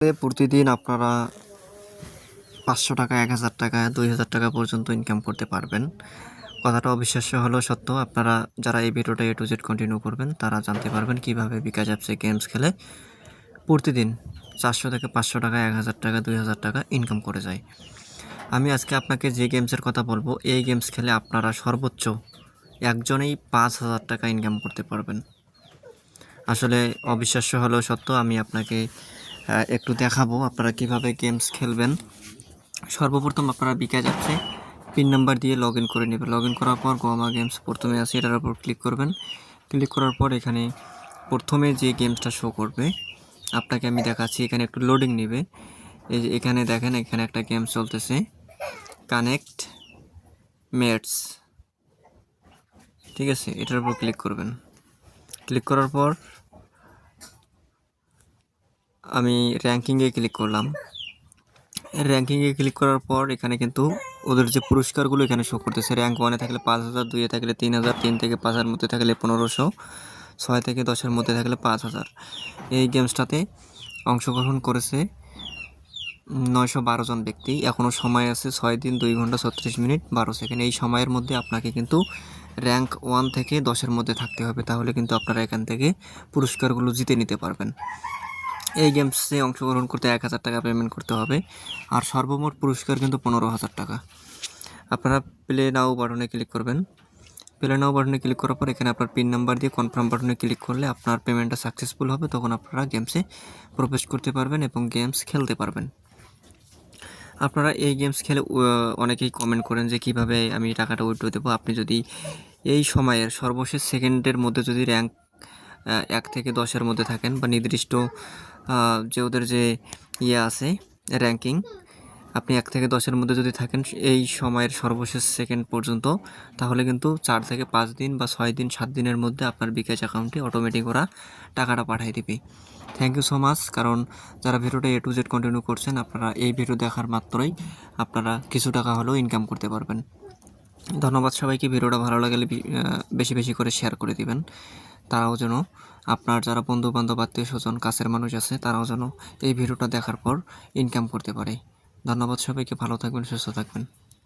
প্রতিদিন আপনারা পাঁচশো টাকা, এক হাজার টাকা, দুই হাজার টাকা পর্যন্ত ইনকাম করতে পারবেন। কথাটা অবিশ্বাস্য হলেও সত্য, আপনারা যারা এই ভিডিওটা এ টু জেড কন্টিনিউ করবেন, তারা জানতে পারবেন কীভাবে বিকাশ অ্যাপসে গেমস খেলে প্রতিদিন চারশো থেকে পাঁচশো টাকা, এক হাজার টাকা, দুই হাজার টাকা ইনকাম করে যায়। আমি আজকে আপনাকে যে গেমসের কথা বলব, এই গেমস খেলে আপনারা সর্বোচ্চ একজনেই পাঁচ হাজার টাকা ইনকাম করতে পারবেন। আসলে অবিশ্বাস্য হলেও সত্য, আমি আপনাকে একটু দেখাবো আপনারা কীভাবে গেমস খেলবেন। সর্বপ্রথম আপনারা বিকাশ যাচ্ছে পিন নাম্বার দিয়ে লগ করে নেবেন। লগ করার পর গোমা গেমস প্রথমে আছে, এটার উপর ক্লিক করবেন। ক্লিক করার পর এখানে প্রথমে যে গেমসটা শো করবে, আপনাকে আমি দেখাচ্ছি, এখানে একটু লোডিং নেবে। এই যে এখানে দেখেন, এখানে একটা গেম চলতেছে কানেক্ট মেটস ঠিক আছে, এটার উপর ক্লিক করবেন। ক্লিক করার পর আমি র্যাঙ্কিংয়ে ক্লিক করলাম। র্যাঙ্কিংয়ে ক্লিক করার পর এখানে কিন্তু ওদের যে পুরস্কারগুলো এখানে শো করতেছে র্যাঙ্ক ওয়ানে থাকলে পাঁচ হাজার, দুইয়ে থাকলে তিন হাজার, তিন থেকে পাঁচ হাজার মধ্যে থাকলে পনেরোশো, ছয় থেকে দশের মধ্যে থাকলে পাঁচ হাজার। এই গেমসটাতে অংশগ্রহণ করেছে নয়শো বারো জন ব্যক্তি। এখনও সময় আছে ছয় দিন, দুই ঘণ্টা ছত্রিশ মিনিট, বারো সেকেন্ড। এই সময়ের মধ্যে আপনাকে কিন্তু র্যাঙ্ক ওয়ান থেকে দশের মধ্যে থাকতে হবে। তাহলে কিন্তু আপনারা এখান থেকে পুরস্কারগুলো জিতে নিতে পারবেন। এই গেমসে অংশগ্রহণ করতে এক হাজার টাকা পেমেন্ট করতে হবে। আর সর্বমোট পুরস্কার কিন্তু পনেরো হাজার টাকা। আপনারা প্লে নাও বাটনে ক্লিক করবেন। প্লে নাও বাটনে ক্লিক করার পর এখানে আপনার পিন নাম্বার দিয়ে কনফার্ম বাটনে ক্লিক করলে আপনার পেমেন্টটা সাকসেসফুল হবে। তখন আপনারা গেমসে প্রবেশ করতে পারবেন এবং গেমস খেলতে পারবেন। আপনারা এই গেমস খেলে অনেকেই কমেন্ট করেন যে কীভাবে আমি টাকাটা উইথড্র দেবো। আপনি যদি এই সময়ের সর্বশেষ সেকেন্ডের মধ্যে যদি র্যাঙ্ক এক থেকে দশের মধ্যে থাকেন বা নির্দিষ্ট যে ওদের যে ইয়ে আছে র্যাঙ্কিং আপনি এক থেকে দশের মধ্যে যদি থাকেন এই সময়ের সর্বশেষ সেকেন্ড পর্যন্ত, তাহলে কিন্তু চার থেকে পাঁচ দিন বা ছয় দিন, সাত দিনের মধ্যে আপনার বিকাশ অ্যাকাউন্টে অটোমেটিক ওরা টাকাটা পাঠিয়ে দিবে। থ্যাংক ইউ সো মাচ কারণ যারা ভিডিওটা এ টু জেড কন্টিনিউ করছেন, আপনারা এই ভিডিও দেখার মাত্রই আপনারা কিছু টাকা হলেও ইনকাম করতে পারবেন। ধন্যবাদ সবাইকে, ভিডিওটা ভালো লাগলে বেশি বেশি করে শেয়ার করে দিবেন। তারাও যেন আপনার যারা বন্ধু বান্ধব আত্মীয় স্বজন কাছের মানুষ আছে, তারাও যেন এই ভিডিওটা দেখার পর ইনকাম করতে পারে। ধন্যবাদ সবাইকে, ভালো থাকবেন, সুস্থ থাকবেন।